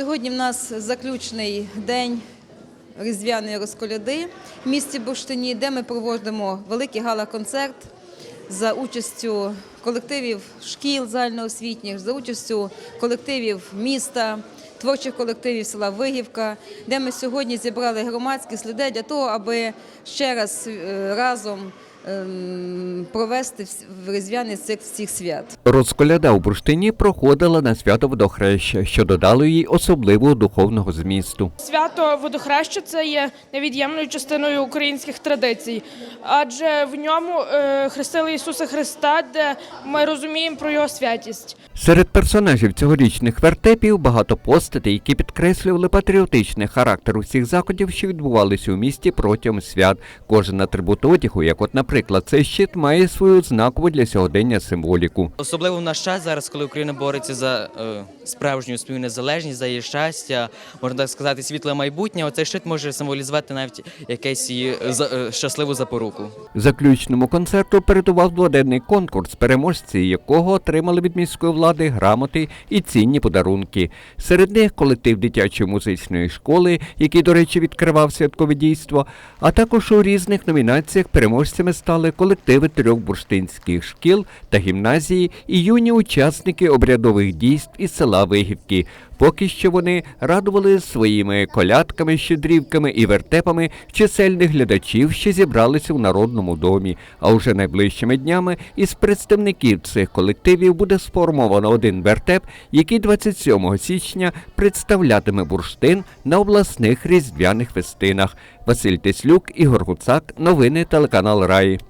Сьогодні в нас заключний день різдвяної розколяди в місті Бурштині, де ми проводимо великий гала-концерт за участю колективів шкіл загальноосвітніх, за участю колективів міста, творчих колективів села Вигівка, де ми сьогодні зібрали громадськість людей для того, аби ще раз е, разом провести вс- в різдвяний цикл всіх свят. Розколяда у Бурштині проходила на свято водохреща, що додало їй особливого духовного змісту. Свято водохреща це є невід'ємною частиною українських традицій, адже в ньому е, хрестили Ісуса Христа, де ми розуміємо про його святість. Серед персонажів цьогорічних вертепів багато постатей, які підкреслювали патріотичний характер усіх заходів, що відбувалися у місті протягом свят. Кожен атрибут одягу, як от, наприклад, цей щит, має свою знакову для сьогодення символіку. Особливо в наш час зараз, коли Україна бореться за е, справжню свою незалежність, за її щастя, можна так сказати, світле майбутнє. Оцей щит може символізувати навіть якесь її е, е, щасливу запоруку. Заключному концерту передував дводенний конкурс, переможці якого отримали від міської влади грамоти і цінні подарунки. Серед них колектив дитячої музичної школи, який, до речі, відкривав святкове дійство, а також у різних номінаціях переможцями стали колективи трьох бурштинських шкіл та гімназії і юні учасники обрядових дійств із села Вигівки. Поки що вони радували своїми колядками, щедрівками і вертепами чисельних глядачів, що зібралися в народному домі. А уже найближчими днями із представників цих колективів буде сформовано один вертеп, який 27 січня представлятиме бурштин на обласних різдвяних фестинах. Василь Теслюк, Ігор Гуцак, новини телеканал Раї.